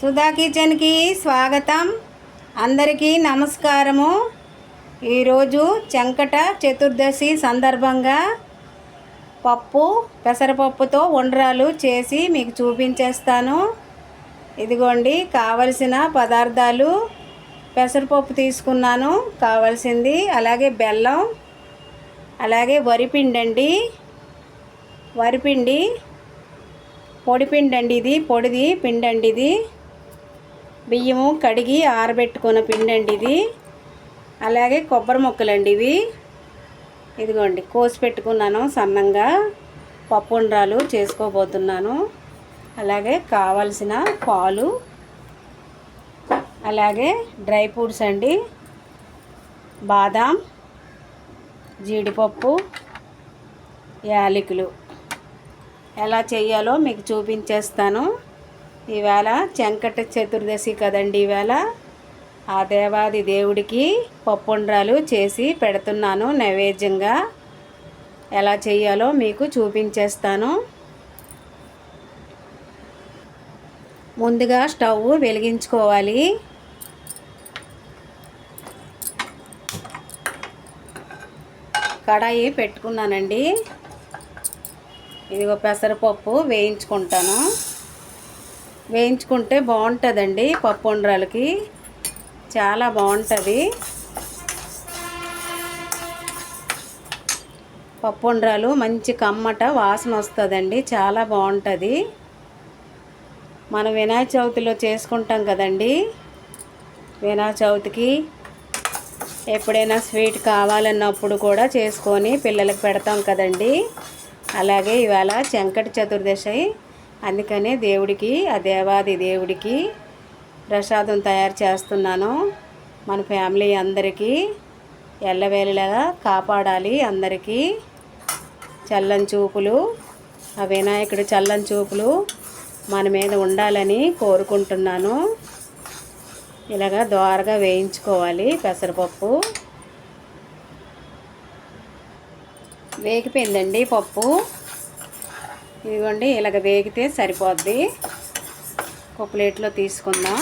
సుధా కిచెన్కి స్వాగతం. అందరికీ నమస్కారము. ఈరోజు చెంకట చతుర్దశి సందర్భంగా పప్పు పెసరపప్పుతో ఉండ్రాలు చేసి మీకు చూపించేస్తాను. ఇదిగోండి కావలసిన పదార్థాలు. పెసరపప్పు తీసుకున్నాను కావాల్సింది అలాగే బెల్లం అలాగే వరిపిండి అండి వరిపిండి పొడిపిండండి అండి ఇది పొడిది పిండి అండి ఇది. బియ్యము కడిగి ఆరబెట్టుకున్న పిండి అండి ఇది. అలాగే కొబ్బరి ముక్కలండి ఇవి. ఇదిగోండి కోసి పెట్టుకున్నాను సన్నంగా. పప్పు ఉండ్రాలు చేసుకోబోతున్నాను. అలాగే కావలసిన పాలు. అలాగే డ్రై ఫ్రూట్స్ అండి. బాదాం జీడిపప్పు యాలకులు. ఎలా చేయాలో మీకు చూపించేస్తాను. ఇవాళ చెంకట చతుర్దశి కదండి ఇవాళ. ఆ దేవాది దేవుడికి పప్పుండ్రాలు చేసి పెడుతున్నాను నైవేద్యంగా. ఎలా చేయాలో మీకు చూపించేస్తాను. ముందుగా స్టవ్ వెలిగించుకోవాలి. కడాయి పెట్టుకున్నానండి. ఇదిగో పెసరపప్పు వేయించుకుంటాను. వేయించుకుంటే బాగుంటుందండి పప్పు ఉండ్రాలకి చాలా బాగుంటుంది. పప్పు ఉండ్రాలు మంచి కమ్మట వాసన వస్తుందండి చాలా బాగుంటుంది. మనం వినాయక చవితిలో చేసుకుంటాం కదండి వినాయక చవితికి ఎప్పుడైనా స్వీట్ కావాలన్నప్పుడు కూడా చేసుకొని పిల్లలకు పెడతాం కదండి. అలాగే ఇవాళ చెంకటి చతుర్దశి అందుకనే దేవుడికి ఆ దేవాది దేవుడికి ప్రసాదం తయారు చేస్తున్నాను. మన ఫ్యామిలీ అందరికీ ఎల్లవేళలాగా కాపాడాలి అందరికీ. చల్లని చూపులు ఆ వినాయకుడు చల్లని చూపులు మన మీద ఉండాలని కోరుకుంటున్నాను. ఇలాగా దోరగా వేయించుకోవాలి పెసరపప్పు. వేగిపోయిందండి పప్పు. ఇదిగోండి ఇలాగ వేగితే సరిపోద్ది. ఒక ప్లేట్లో తీసుకుందాం.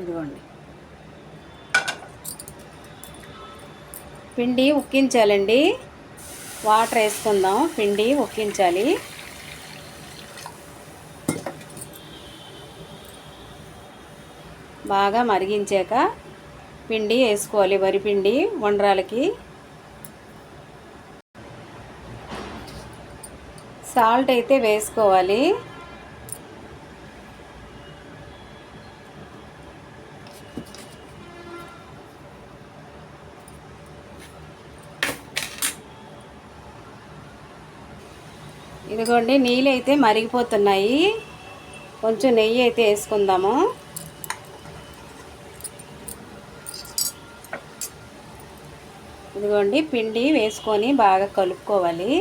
ఇదిగోండి. పిండి ఉక్కించాలండి. వాటర్ వేసుకుందాం. పిండి ఉక్కించాలి. బాగా మరిగించాక పిండి వేసుకోవాలి. వరి పిండి వండ్రాలకి సాల్ట్ అయితే వేసుకోవాలి. ఇదిగోండి నీళ్ళు అయితే మరిగిపోతున్నాయి. కొంచెం నెయ్యి అయితే వేసుకుందాము. ఇదిగోండి పిండి వేసుకొని బాగా కలుపుకోవాలి.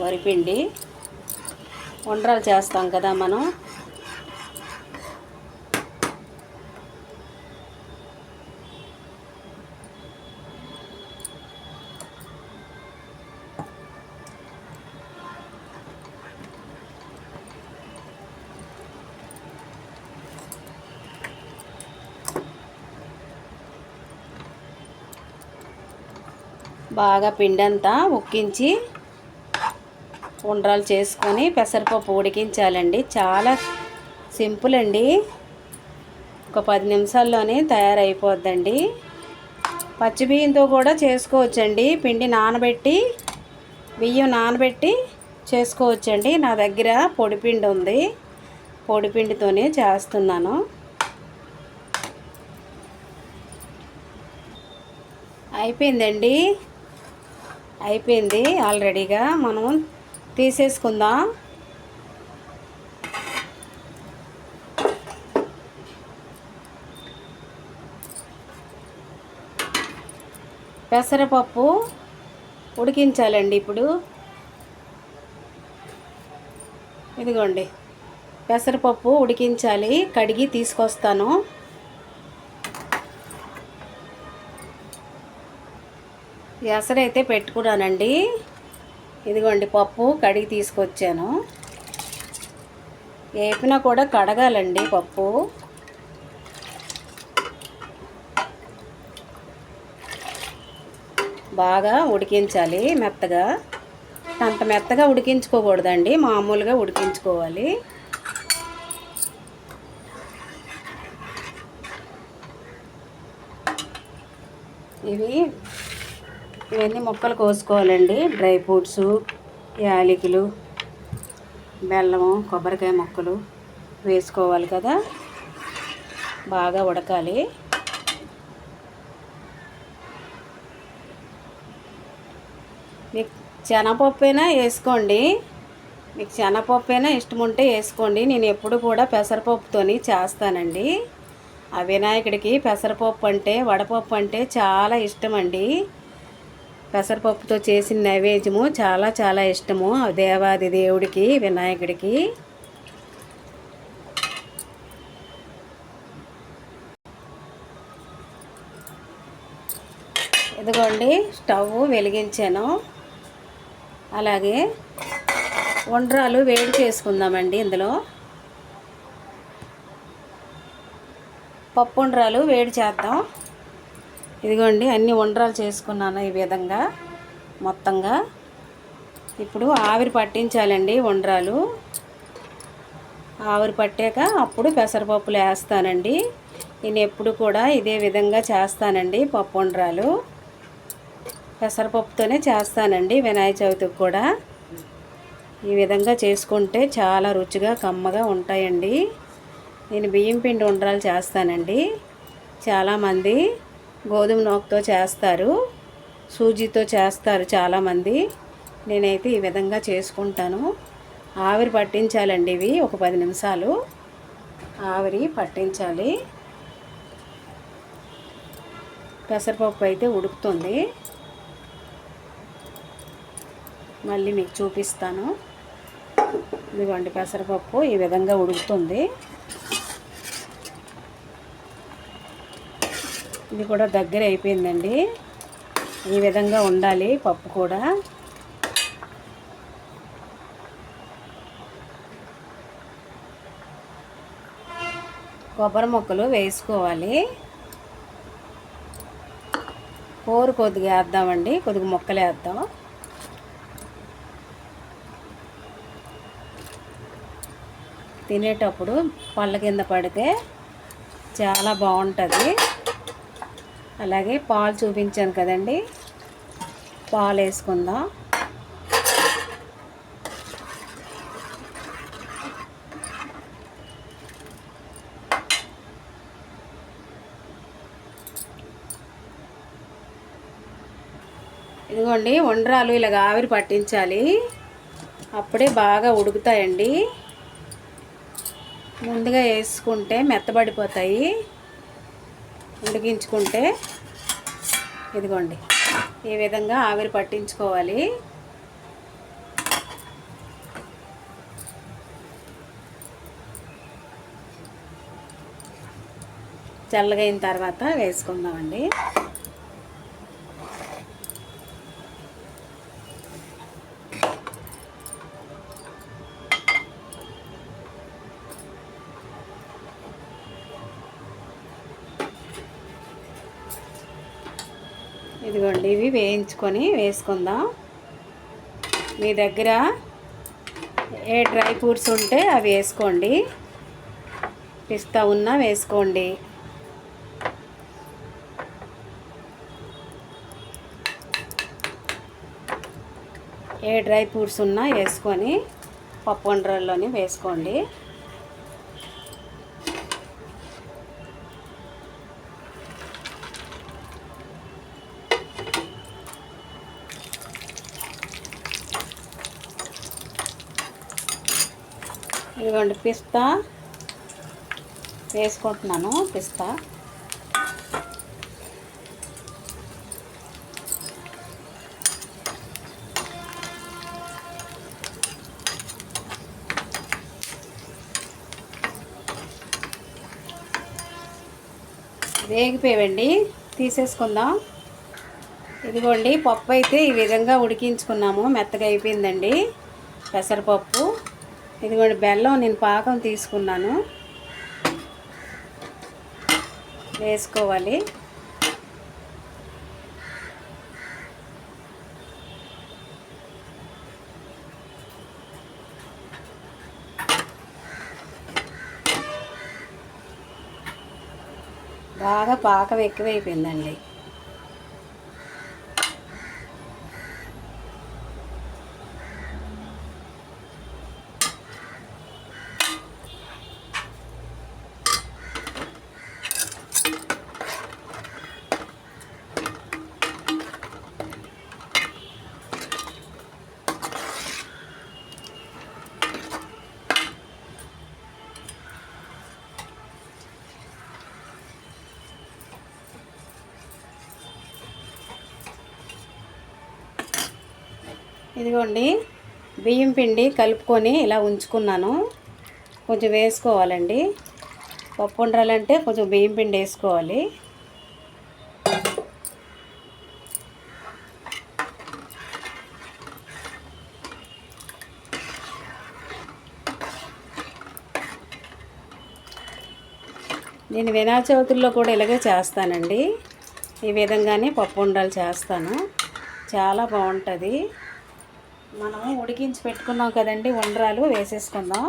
వరిపిండి వండరాలు చేస్తాం కదా మనం. బాగా పిండంతా ఉక్కించి ఉండ్రాలు చేసుకొని పెసరపప్పు ఉడికించాలండి. చాలా సింపుల్ అండి. ఒక పది నిమిషాల్లోనే తయారైపోద్దండి. పచ్చి బియ్యంతో కూడా చేసుకోవచ్చండి. పిండి నానబెట్టి బియ్యం నానబెట్టి చేసుకోవచ్చండి. నా దగ్గర పొడిపిండి ఉంది. పొడిపిండితోనే చేస్తున్నాను. అయిపోయిందండి. అయిపోయింది ఆల్రెడీగా. మనం తీసేసుకుందాం? పెసరపప్పు ఉడికించాలండి ఇప్పుడు. ఇదిగోండి పెసరపప్పు ఉడికించాలి కడిగి తీసుకొస్తాను. ఎసరైతే పెట్టుకున్నానండి. ఇదిగోండి పప్పు కడిగి తీసుకొచ్చాను. వేపినా కూడా కడగాలండి పప్పు. బాగా ఉడికించాలి మెత్తగా. అంత మెత్తగా ఉడికించుకోకూడదండి మామూలుగా ఉడికించుకోవాలి. ఇవి ఇవన్నీ ముక్కలు కోసుకోవాలండి. డ్రై ఫ్రూట్స్ యాలకులు బెల్లము కొబ్బరికాయ ముక్కలు వేసుకోవాలి కదా. బాగా ఉడకాలి. మీకు శనగపప్పు అయినా వేసుకోండి. మీకు శనగపప్పు అయినా ఇష్టం ఉంటే వేసుకోండి. నేను ఎప్పుడు కూడా పెసరపప్పుతోని చేస్తానండి. ఆ వినాయకుడికి పెసరపప్పు అంటే వడపప్పు అంటే చాలా ఇష్టం అండి పెసరపప్పుతో చేసిన నైవేద్యము చాలా చాలా ఇష్టము. దేవాది దేవుడికి వినాయకుడికి. ఇదిగోండి స్టవ్ వెలిగించాను. అలాగే ఉండ్రాలు వేడి చేసుకుందామండి ఇందులో. పప్పు ఉండ్రాలు వేడి చేద్దాం. ఇదిగోండి అన్ని ఉండ్రాలు చేసుకున్నాను ఈ విధంగా మొత్తంగా. ఇప్పుడు ఆవిరి పట్టించాలండి ఉండ్రాలు. ఆవిరి పట్టాక అప్పుడు పెసరపప్పులు వేస్తానండి నేను ఎప్పుడు కూడా ఇదే విధంగా చేస్తానండి పప్పు ఉండ్రాలు. పెసరపప్పుతోనే చేస్తానండి వినాయక చవితికి కూడా. ఈ విధంగా చేసుకుంటే చాలా రుచిగా కమ్మగా ఉంటాయండి. నేను బియ్యం పిండి ఉండ్రాలు చేస్తానండి. చాలామంది గోధుమ నూకతో చేస్తారు సూజీతో చేస్తారు చాలామంది. నేనైతే ఈ విధంగా చేసుకుంటాను. ఆవిరి పట్టించాలండి ఇవి ఒక పది నిమిషాలు. ఆవిరి పట్టించాలి. పెసరపప్పు అయితే ఉడుకుతుంది. మళ్ళీ మీకు చూపిస్తాను. ఇదిగోండి పెసరపప్పు ఈ విధంగా ఉడుకుతుంది. ఇది కూడా దగ్గర అయిపోయిందండి. ఈ విధంగా ఉండాలి పప్పు కూడా. కొబ్బరి ముక్కలు వేసుకోవాలి. కూర కొద్దిగా వేద్దామండి. కొద్దిగా ముక్కలు వేద్దాం. తినేటప్పుడు పళ్ళ కింద పడితే చాలా బాగుంటుంది. అలాగే పాలు చూపించాను కదండి. పాలు వేసుకుందాం. ఇదిగోండి వండ్రాలు ఇలాగ ఆవిరి పట్టించాలి. అప్పుడే బాగా ఉడుకుతాయండి. ముందుగా వేసుకుంటే మెత్తబడిపోతాయి. ఉడికించుకుంటే ఇదిగోండి. ఈ విధంగా ఆవిరి పట్టించుకోవాలి. చల్లగైన తర్వాత వేసుకుందామండి. వేయించుకొని వేసుకుందాం. మీ దగ్గర ఏ డ్రై ఫ్రూట్స్ ఉంటే అవి వేసుకోండి. పిస్తా ఉన్నా వేసుకోండి. ఏ డ్రై ఫ్రూట్స్ ఉన్నా వేసుకొని పప్పు వండ్రల్లోని వేసుకోండి. ఇదిగోండి పిస్తా వేసుకుంటున్నాను పిస్తా. వేగిపోయావండి తీసేసుకుందాం. ఇదిగోండి పప్పు అయితే ఈ విధంగా ఉడికించుకున్నాము మెత్తగా అయిపోయిందండి. పెసరపప్పు. ఇదిగోండి బెల్లం నేను పాకం తీసుకున్నాను. వేసుకోవాలి. బాగా పాకం ఎక్కువైపోయిందండి. ఇదిగోండి బియ్యం పిండి కలుపుకొని ఇలా ఉంచుకున్నాను. కొంచెం వేసుకోవాలండి. పప్పు ఉండాలంటే కొంచెం బియ్యం పిండి వేసుకోవాలి. నేను వినాయక చవితుల్లో కూడా ఇలాగే చేస్తానండి. ఈ విధంగానే పప్పు ఉండాలి చేస్తాను. చాలా బాగుంటుంది. మనము ఉడికించి పెట్టుకున్నాం కదండి ఉండ్రాలు వేసేసుకుందాం.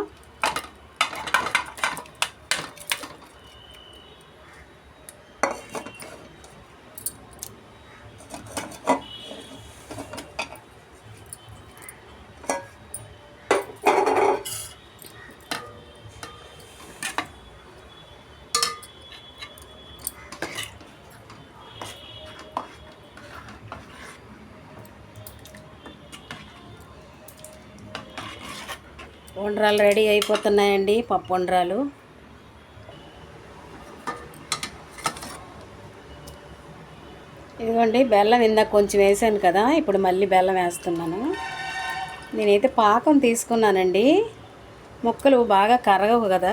ఉండ్రాలు రెడీ అయిపోతున్నాయండి పప్పు ఉండ్రాలు. ఇదిగోండి బెల్లం ఇందాక కొంచెం వేసాను కదా ఇప్పుడు మళ్ళీ బెల్లం వేస్తున్నాను. నేనైతే పాకం తీసుకున్నానండి ముక్కలు బాగా కరగవు కదా.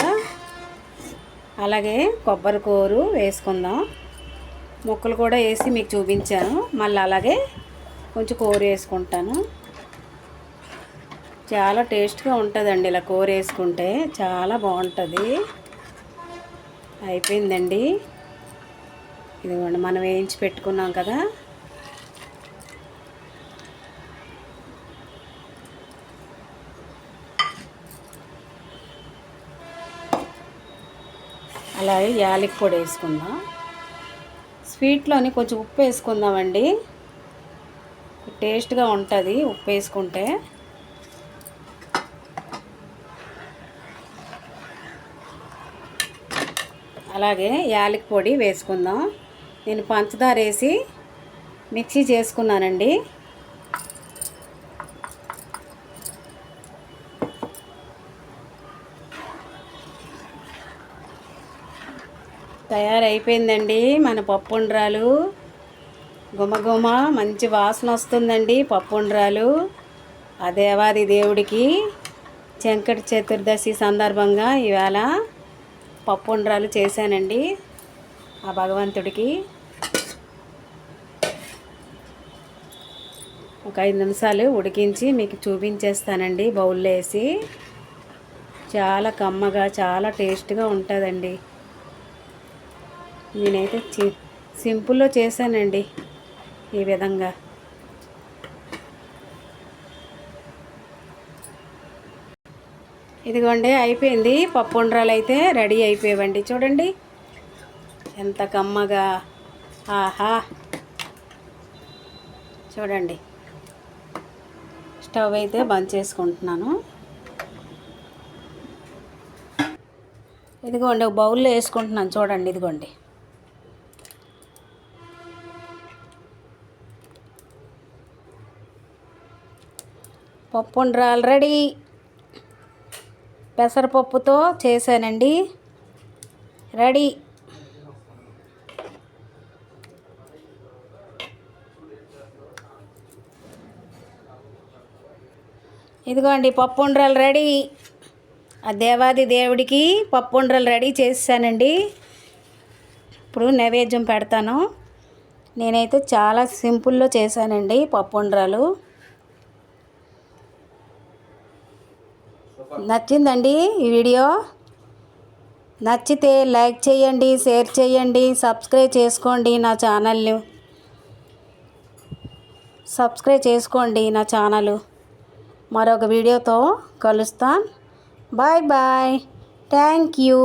అలాగే కొబ్బరి కూరు వేసుకుందాం. ముక్కలు కూడా వేసి మీకు చూపించాను మళ్ళీ అలాగే కొంచెం కూర వేసుకుంటాను. చాలా టేస్ట్గా ఉంటుందండి ఇలా కూర వేసుకుంటే. చాలా బాగుంటుంది. అయిపోయిందండి. ఇదిగోండి మనం వేయించి పెట్టుకున్నాం కదా. అలాగే యాలకి పొడి వేసుకుందాం. స్వీట్లోని కొంచెం ఉప్పు వేసుకుందామండి. టేస్ట్గా ఉంటుంది ఉప్పు వేసుకుంటే. అలాగే యాలకి పొడి వేసుకుందాం. నేను పంచదార వేసి మిక్సీ చేసుకున్నానండి. తయారైపోయిందండి మన పప్పుండ్రాలు. గుమగుమ మంచి వాసన వస్తుందండి పప్పుండ్రాలు. ఆ దేవాది దేవుడికి చెంకటి చతుర్దశి సందర్భంగా ఈవేళ పప్పు ఉండ్రాలు చేశానండి ఆ భగవంతుడికి. ఒక ఐదు నిమిషాలు ఉడికించి మీకు చూపించేస్తానండి బౌల్లో వేసి. చాలా కమ్మగా చాలా టేస్ట్గా ఉంటుందండి. నేనైతే సింపుల్లో చేశానండి ఈ విధంగా. ఇదిగోండి అయిపోయింది. పప్పు ఉండ్రాలు అయితే రెడీ అయిపోయావండి. చూడండి. ఎంత కమ్మగా. ఆహా. చూడండి. స్టవ్ అయితే బంద్ చేసుకుంటున్నాను. ఇదిగోండి ఒక బౌల్లో వేసుకుంటున్నాను. చూడండి ఇదిగోండి. పప్పు ఉండ్రాలు రెడీ. పెసరపప్పుతో చేశానండి. రెడీ. ఇదిగోండి పప్పు ఉండ్రలు రెడీ. ఆ దేవాది దేవుడికి పప్పు ఉండ్రలు రెడీ చేసానండి ఇప్పుడు నైవేద్యం పెడతాను. నేనైతే చాలా సింపుల్లో చేశానండి పప్పు ఉండ్రాలు నచ్చిందండి ఈ వీడియో? నచ్చితే లైక్ చేయండి షేర్ చేయండి సబ్స్క్రైబ్ చేసుకోండి నా ఛానల్ని. సబ్స్క్రైబ్ చేసుకోండి నా ఛానల్. మరొక వీడియోతో కలుస్తాను బాయ్ బాయ్. Thank you.